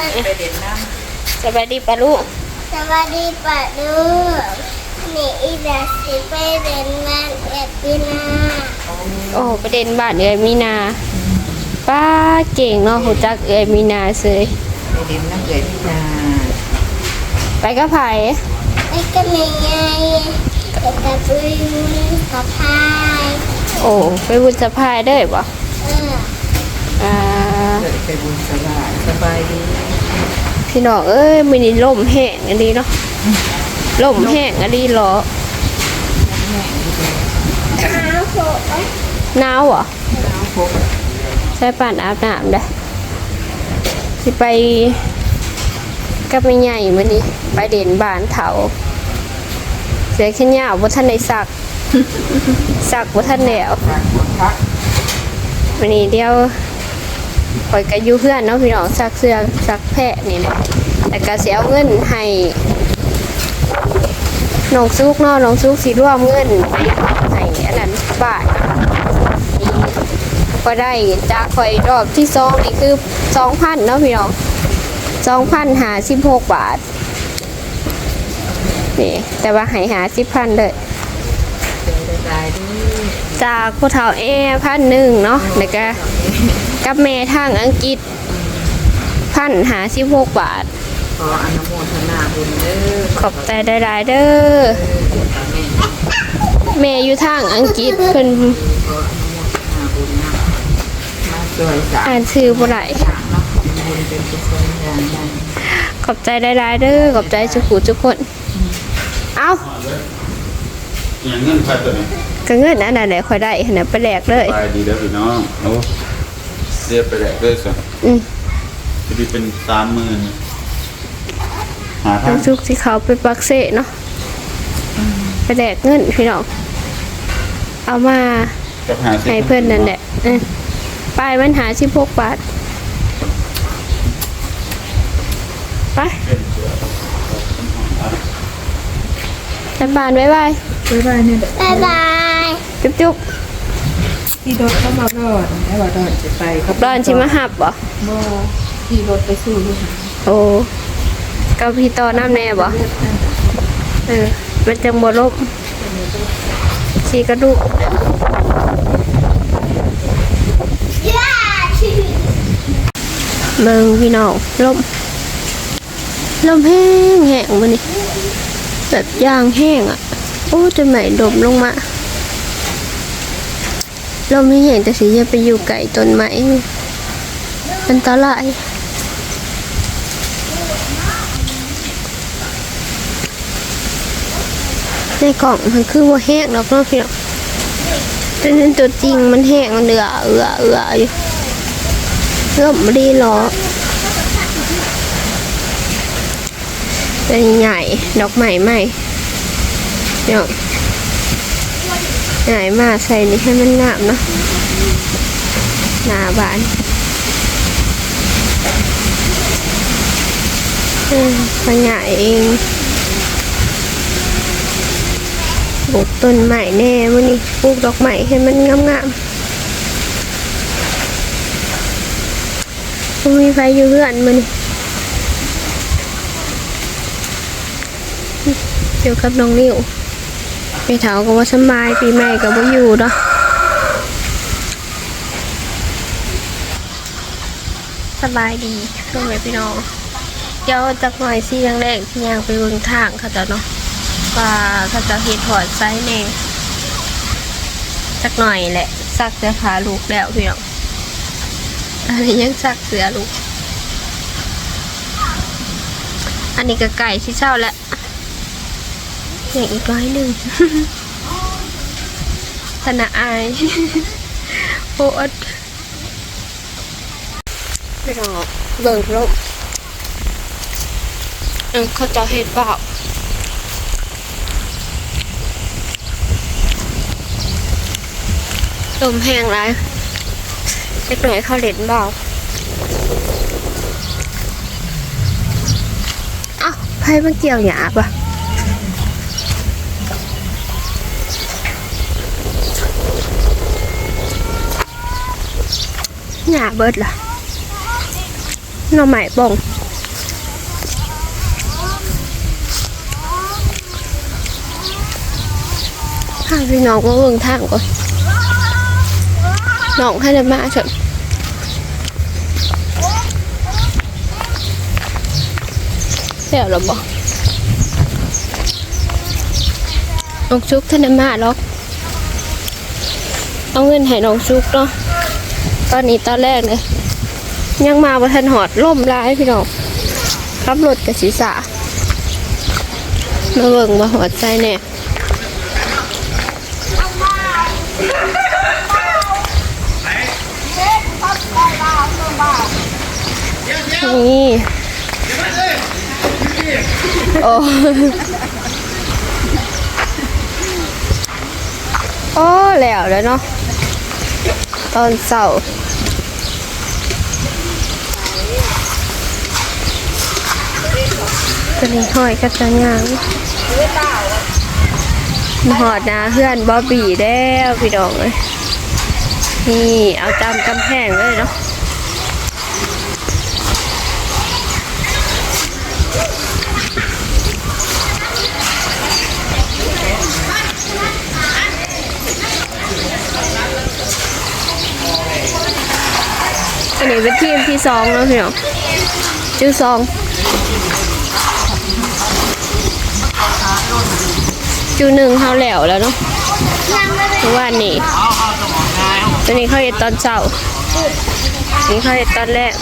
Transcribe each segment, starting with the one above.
ไปเด่นน้สบายดีปะลูกสวัสดีป้าลูกนี่อีดาสิไปเรียนงานเอ็ดปีนาโอ้ประเด็นบ้านเอ้ยมีนา ป้าเก่งเนาะหูจักเอ้ยมีนาเสยำไปเด่นน้ำเกลือพี่นาไปก็ไผไอ้กันยังไงเด็กกับปุยกับพายโอ้ไปบุญสะพายเด้อบ่เอออ่า เกิดไปบุญสบายสบายดี พี่น้องเอ้ยมื้อนี้ลมแห้งอันนี้เนาะลมแห้งอันนี้เหรอเท้าโผล่หนาวเหรอน้ำพกใช้ป่านอาบน้ำได้อสิไปกับแม่ใหญ่มื้อนี้ไปเด่นบ้านเถาเสียแค่ยาวบ่ทันได้สักสักบ่ทันแล้วการกดพักวันนี้เดียว ข่อยก็อยู่เพื่อนเนาะพี่น้องซักเสื้อซักแพะนี่แหละแต่ก็สิเอาเงินให้น้องซุกเนาะน้องซุกสิร่วมเงินไปให้อันนั้นบาทนี่ก็ได้จากข่อยรอบที่สองนี่คือสองพันเนาะพี่น้องสองพันหาสิบหกบาทนี่แต่ว่าให้หาสิบพันเลยจากผู้เฒ่าแอพันหนึ่งเนาะแล้วก็ กับแม่ทางอังกฤษพันหาสิบหกบาท ขออนุโมทนาบุญเด้อขอบใจได้ๆเด้อแม่แม่อยู่ทางอังกฤษเพิ่นขออนุโมทนาบุญนะมาช่วยสร้างอ่านชื่อบ่ได้เนาะบุญเป็นกุศลอย่างใหญ่ขอบใจได้ๆเด้อขอบใจทุกผู้ทุกคน เอ้าอย่างเงินใครตัวนี้ก็เงินอันนั้นแหละค่อยได้ขนาดไปแลกเลย ไปดีแล้วพี่น้องโอ้ เสียไปแหลกด้วยสิอืมจะดีเป็นสามหมื่นหาทาน้องงซุกที่เขาไปปักเสเนาะไปแลกเงินพี่น้องเอามากับหาสิให้เพื่อนนั่นแหละเออป้ายมันหาสิบหกบาทไปแต่บานไว้ไว้บ๊ายบายเนี่ยเด้อบ๊ายบายจุ๊บจุ๊บ ที่รถเข้ามาดอนให้ว่าดอนจะไปครับดอนชิมาหับบ่บ่ที่รถไปสู้ลูกหาโอ้กับพี่ต่อน้ำแน่บ่เออมันจังบ่ลบชีกระดูกย่าชีเมืองพี่น้องลมลมแห้งแห้งมันนี่แบบยางแห้งอะ โอ้จะไหนดมลงมา ลมไม่แห้งแต่สิจะไปอยู่ไก่ต้นไม้อันตรายในกล่องมันคือว่าแห้งหรอกเนาะพี่น้องแต่ในตัวจริงมันแห้งมันเดือเอือเอืออยู่เริ่มไม่ได้หรอเป็นใหญ่ดอกใหม่ใหม่เนี่ย หญ่มาใส่นี่ให้มันงามเนาะหนาบานเออขยายเองปลูกต้นใหม่แน่วันนี้ปลูกดอกใหม่ให้มันงามๆมีไฟอยู่เพื่อนมันอยู่กับน้องนิว ไปเถาก็ว่าสบายปีใหม่ก็บ่อยู่เนาะสบายดีพ่อแม่พี่น้องเดี๋ยวจักหน่อยสิยังแรกที่ยังไปเบิ่งทางเขาจะเนาะว่าเขาจะเฮ็ดถอดไซส์แน่จักหน่อยแหละซักเสื้อผ้าลูกแล้วพี่น้องอันนี้ยังสักเสื้อลูก อันนี้ก็ไก่ที่เช่าแล้ว อย่างอีกร้อยหนึ่งธนาอายโอดไปรอเบิ่งลมเออเขาจะเห็ดเปล่าลมแห้งไรเล็กหน่อยเขาเล่นเบาอ้าวไพ่มันเกี่ยวหยาบอะ หญ้าเบิดล่ะหน่อไม้บองพาพี่น้องก็เบิ่งทางก่อนน้องให้ได้มาเฉยเดี๋ยวราบอกน้องชุกท่านมาหรอก เองเงินให้น้องชุกเนาะ ตอนนี้ตอนแรกเลยยังมาบ่ทันหอดล่มร้ายพี่น้องขับรถกับศีรษะมาเบิ่งมาหอดใจแน่นี่โอ้โอ้แล้วแล้วเนาะ ตอนเสาร์ตัวนี้ห้อยกระจังยางมหอดนะเพื่อนบอบบี้แล้วพี่ดองเลยนี่เอาตามกำแพงเลยเนาะ นนี้เป็นทีมที่สองแล้วพี่น้องชื่อสองจูหนึ่งเขาแล้วแล้วเนาะเพราะว่านี่ตัวนี้เขาเห็นตอนเช้านี่เขาเห็นตอนแรก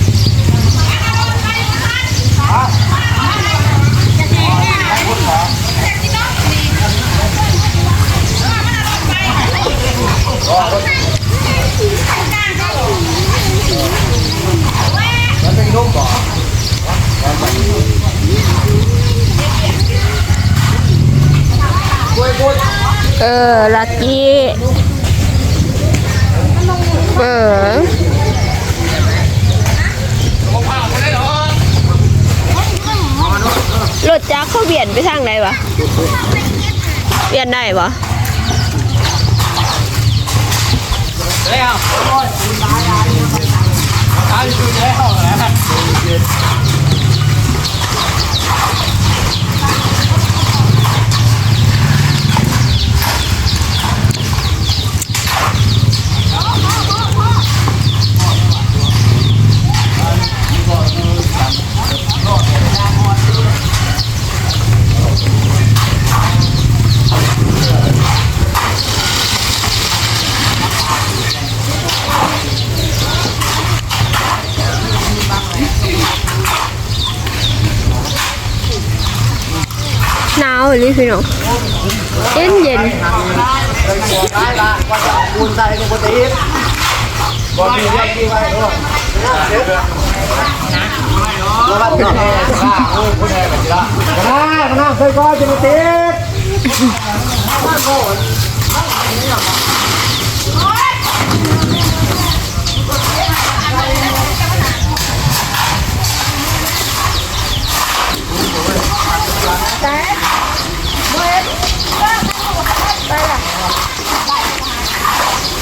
เดกี้เออรถจักเขาเบียนไปทางไหนวะเบียนได้ปะหนาว เลยพี่น้องเย็นเย็นได้ละว่าจะคูณใส่กับปกติบอกมีเรื่อ ไว้ด้วยแล้วว่าคุณแม่คุณแม่แบบนี้ละนะนะเคยก็จะมาติ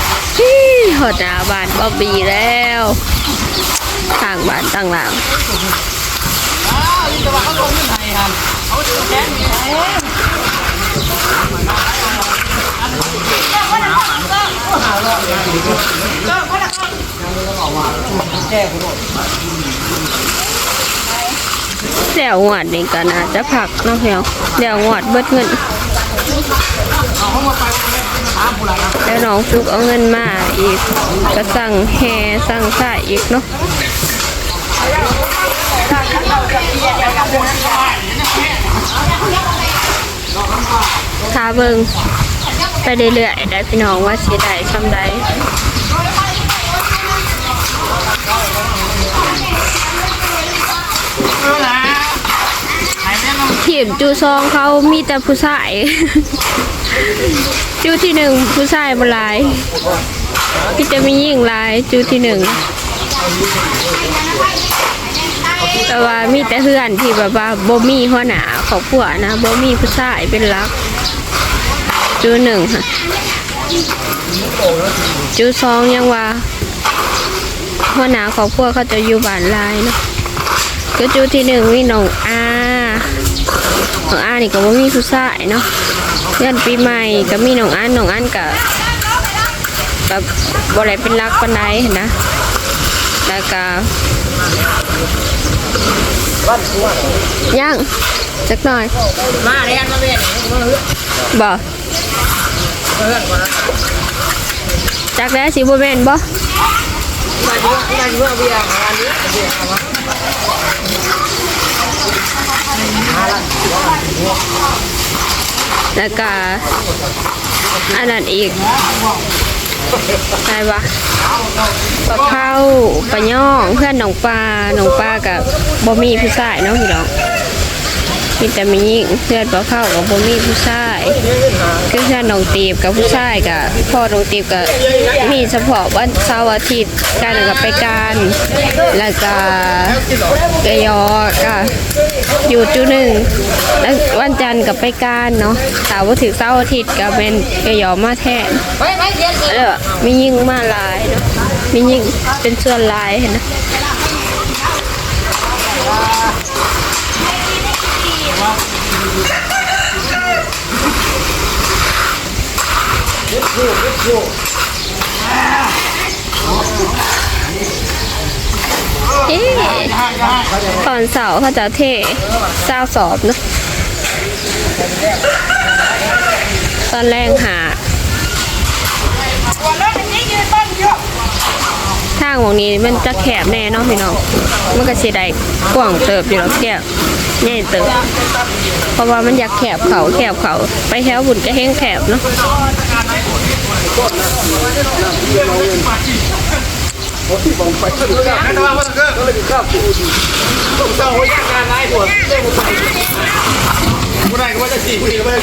ดฮี่หดหนาบานบอบบี้แล้วทางบานต่างหลัง เดี๋ยวงวดนี่ก็น่าจะผักเนาะเพียวเดี๋ยวงวดเบิดเงินแล้วน้องฟุกเอาเงินมาอีกก็สั่งแฮสั่งค่าอีกเนาะทาเบิงไปเรื่อยๆได้พี่น้องว่าสิได้ซำใด มจูซองเขามีแต่ผู้ชาย จูที่หนึ่งผู้ชายบหลายที่จะมีหญิงหลายจูที่หนึ่งแต่ว่ามีแต่เพื่อนที่แบบว่าบ่มีหัวหน้าครอบครัวนะบ่มีผู้ชายเป็นหลัก จูหนึ่งค่ะ จูซองยังว่าหัวหน้าครอบครัวเขาจะอยู่บ้านลายเนาะก็จูที่หนึ่งมีน้องอา น้องอานี่ก็บ่มีผู้ชายเนาะเพื่อนปีใหม่ก็มีน้องอันน้องอันก็แบบบ่ได้เป็นรักปานใดหั้นนะแล้วก็ยังจักหน่อยมาเรียนมาเรียนบ่เฮือนก่อนนะจักแล้วสิบ่แม่นบ่มาเยอะมาเอะเบียร์งานนี้เบียร์มา แล้วก็อันนั้นอีกอะไรวะปลาเข้าปลาย่องเพื่อนหนองปลาหนองปลากับบ่มีผู้ชายเนาะพี่น้อง มีแต่มีหญิงเพื่อนปลาเข้ากับบ่มีผู้ชายคือเพื่อนหนองตีบกับผู้ชายกับพ่อหนองตีบกับมีเฉพาะวันเสาร์อาทิตย์การกับไปการแล้วก็กยอก็อยู่จุดหนึ่งแล้ววันจันทร์กับไปการเนาะแต่ว่าถึงเสาร์อาทิตย์ก็เป็นกยอมาแทนไปไปเรียนเออมียิ่งมาลายเนาะมียิ่งเป็นส่วนลายเห็นนะ ตอนเสาร์เขาจะเทเศร้าสอบเนาะตอนแรกหาางวงนี้มันจะแคบแน่เนาะพี่น้อง มันก็เสิได้กว้างเติบอยู่แล้วแคบแน่เติบ เพราะว่ามันอยากแคบเขาแคบเขาไปแถวบุญก็แห้งแคบเนาะนั่นว่าว่าเกิดก็เลยกินข้าวต้องเศร้าหัวยากการร้ายหัวเล่นไปผู้ใดก็ว่าจะสี่ผู้ใดก็ว่าจะ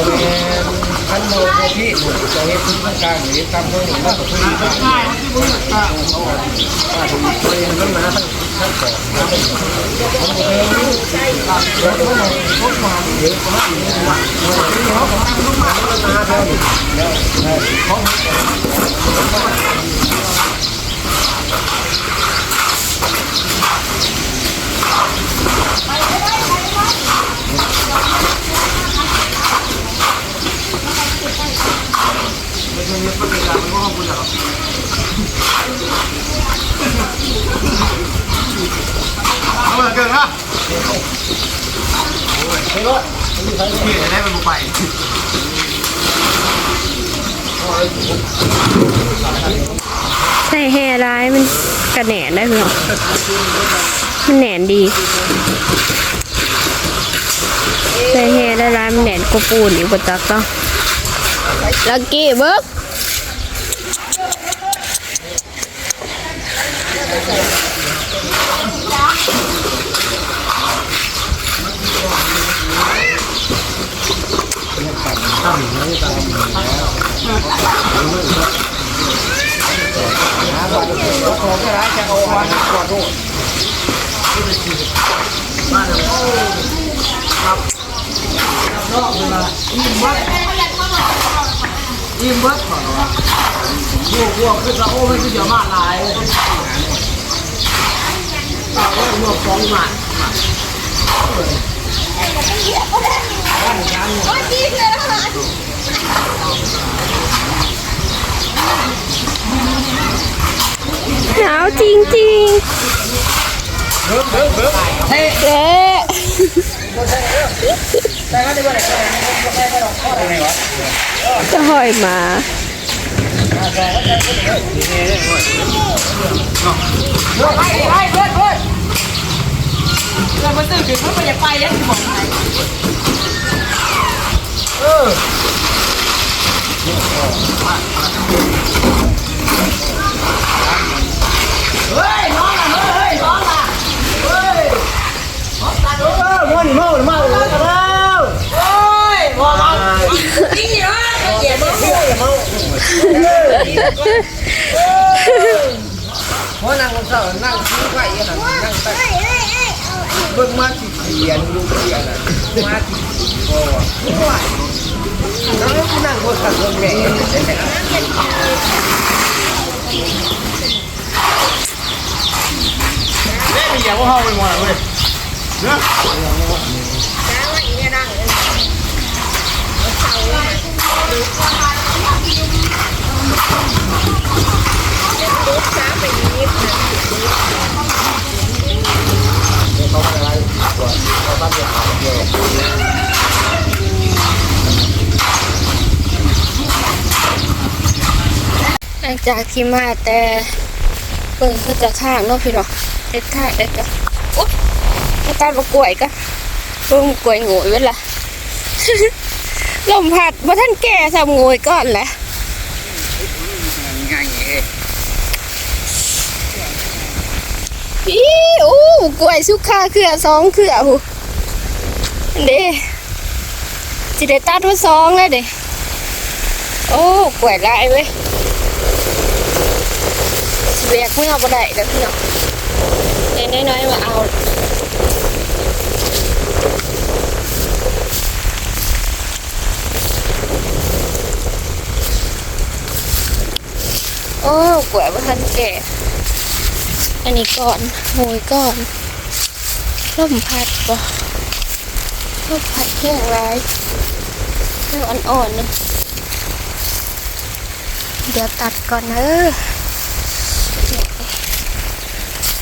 นเป็นเล่นเล่นตัวนั้นขันโมโพี่หนูจะเฮ็ดพื้นกลางหรือตามมือหนูแล้วก็พื้นกลางป้าถึงตัวเอะมันมาทั้งทั้งสองแล้วก็ผมเคยรู้แล้วก็มาพบมาเยอะมากเลยว่าเขาของมันมาแล้วมาเท่านี้แล้วเขาเอาเกินนะไปรถ พี่จะได้เป็นบุไปใส่แห่ร้ายมันกระแหนนได้พี่น้องมันแหนนดี ใส่แห่ได้ร้ายมันแหนนกว่าปูนอีกประจักต้องลักกี้เบิร์ก ของจะร้ายจะเอามาก่อนโทษอิ่มเบิดก่อนวะพวกพวคือเราโอ้ไม่คือเดี๋ยวมาลายเอาไว้พวกสองมา หนาวจริงจริงเบิ้งเบิ้งเจะไรจะหอยมาไปไปเบิ้งเบิ้ง เบิ้งซื้อถึงมันมันจะไปแล้วที่บอกไหนเออเฮ้ยน้องอะเฮ้ยน้องอะเฮ้ยเออม้วนเมาเมาแล้วกันแล้วเฮ้ยบอกเรานี่เหรอเดี๋ยวมึงเมาเมาเพราะนั่งคนเศร้านั่งซื้อไข่ยันนั่งไป เอ้ยเอ้ยเอ้ยเอาอันเบิ่งมาที่เขียนดูเขียนอะมาที่คอนั่งนั่งคนขับคนแม่เอ๊ะมีอย่างว่าเฮาไปหมดเลยเนาะ หลังจากที่มาแต่เปิดก็จะข้างเนาะพี่เนาะเด็ดขาดเด็ดจ้ะอุ๊ยไม่ตัดมากล้วยก็เพิ่งกล้วยโง่เวลาลมพัดว่าท่านแก่สามโง่ก่อนแหละง่ายเอ้ อีอู้กล้วยสุขาเครือสองเครือหูเด้จิได้ตัดมาสองแล้วเด้โอ้กล้วยหลายเว้ยสิแบกไม่เอาบ่ได้เด้อพี่น้องเล็กน้อยๆมาเอาโอ้กล้วยบ่ทันแก่ อันนี้ก่อนโหยก่อนลมพัดบ่ลมพัดแห้งร้ายเรื่องอ่อนๆนะเดี๋ยวตัดก่อนเนอะเนี่ย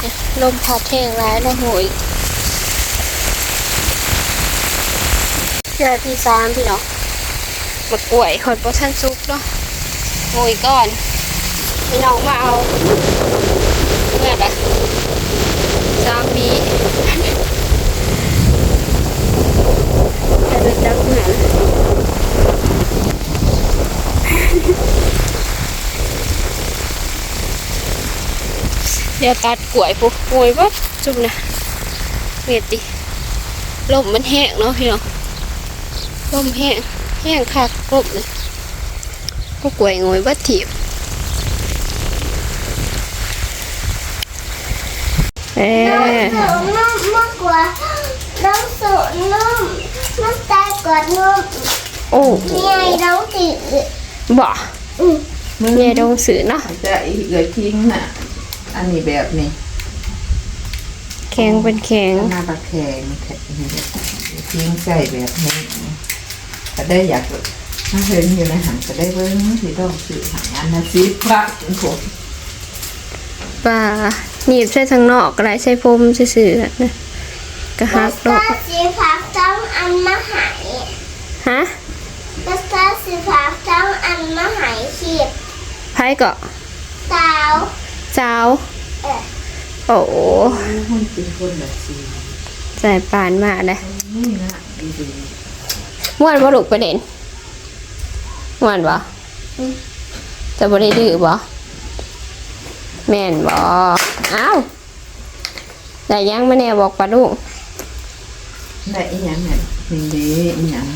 เนี่ยลมพัดแห้งร้ายแล้วโหยเดือนที่สามพี่เนาะมากล้วยคนโปรชันซุกเนาะโหยก่อนพี่น้องมาเอา เมื่อไหร่สามปีแต่ดูจักเหนเดี๋ยวตัดกล้วยปุ๊บโวยปั๊บจุ่มนะเมียติลมมันแห้งเนาะพี่น้องลมแห้งแห้งคักลมเลยก็กล้วยงวยบัดถีบ เอ๊ะน้ำสูงนุ่มมากกว่าน้ำสูงนุ่มน้ำตาลกว่านุ่มโอ้นี่ไงน้องตื่นบ่อืมเมียดงสือเนาะจะอีกเลยทิ้งน่ะ อันนี้แบบนี้แข็งเป็นแข็งหน้าตาแข็งแข็งทิ้งใส่แบบนี้ก็ได้อยากถ้าเห็นอยู่ในหันก็ได้เบิ้งที่ต้องซื้อหันอันละสิบพระผมป่า หนีบใส่ทางนอกก็ได้ใส่พรมซื่อๆนะกระหักดอน้ำตากลสีฟ้าต้องอันมาหายฮะน้ำตาลสีฟ้าต้องอันมาหายขีดไพ่ก็สาวเจ้าเออโอ้คนเป็นคนแบบสีใส่ปานมาเลยนี่นะดีม่วนบ่ลูกประเด็นม่วนบ่จะบ่ได้ดื้อบ่ แม่นบ่อ้าวได้ยังมาแน่บอกปลาลูกๆได้อีหยังเนี่ยนี่ดีอีหยัง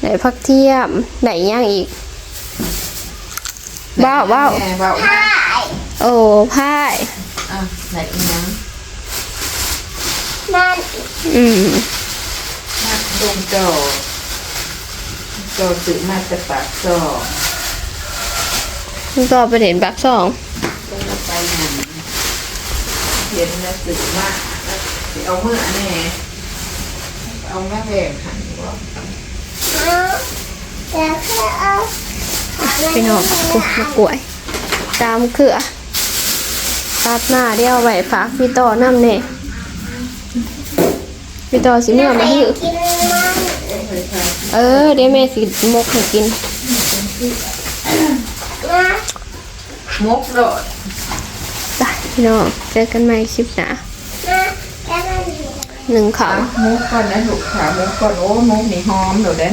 ได้พักเทียมได้ยังอีกว้าวว้าวแม่ว้าวใช่โอ้พ่ายอะได้อีหยังนั่นอืมมาดมจอจอซื้อมาจากปากซอ งมันก็ปเด็นบักสองไปหนังเห็นแล้วซื้อมาแล้วสิเอาเมื่อแน่เอาแม่แพงหันว่าเอาแต่แค่เอาพี่น้องกูกล้วย ตามเขือตัดหน้าเดี่ยวไหว้ฝากพี่ต่อน้ำเน่พี่ต่อสิเมื่อมาหิวเออเดี๋ยวแม่สิมกให้กินนะ มกโดดไปพี่น้องเจอกันใหม่คลิปหน้านะแค่นั้นหนึ่งเขาขามุกก่อนนะลูกขามุกก่อนโอ้มุกนี่หอมเดี๋ยวได้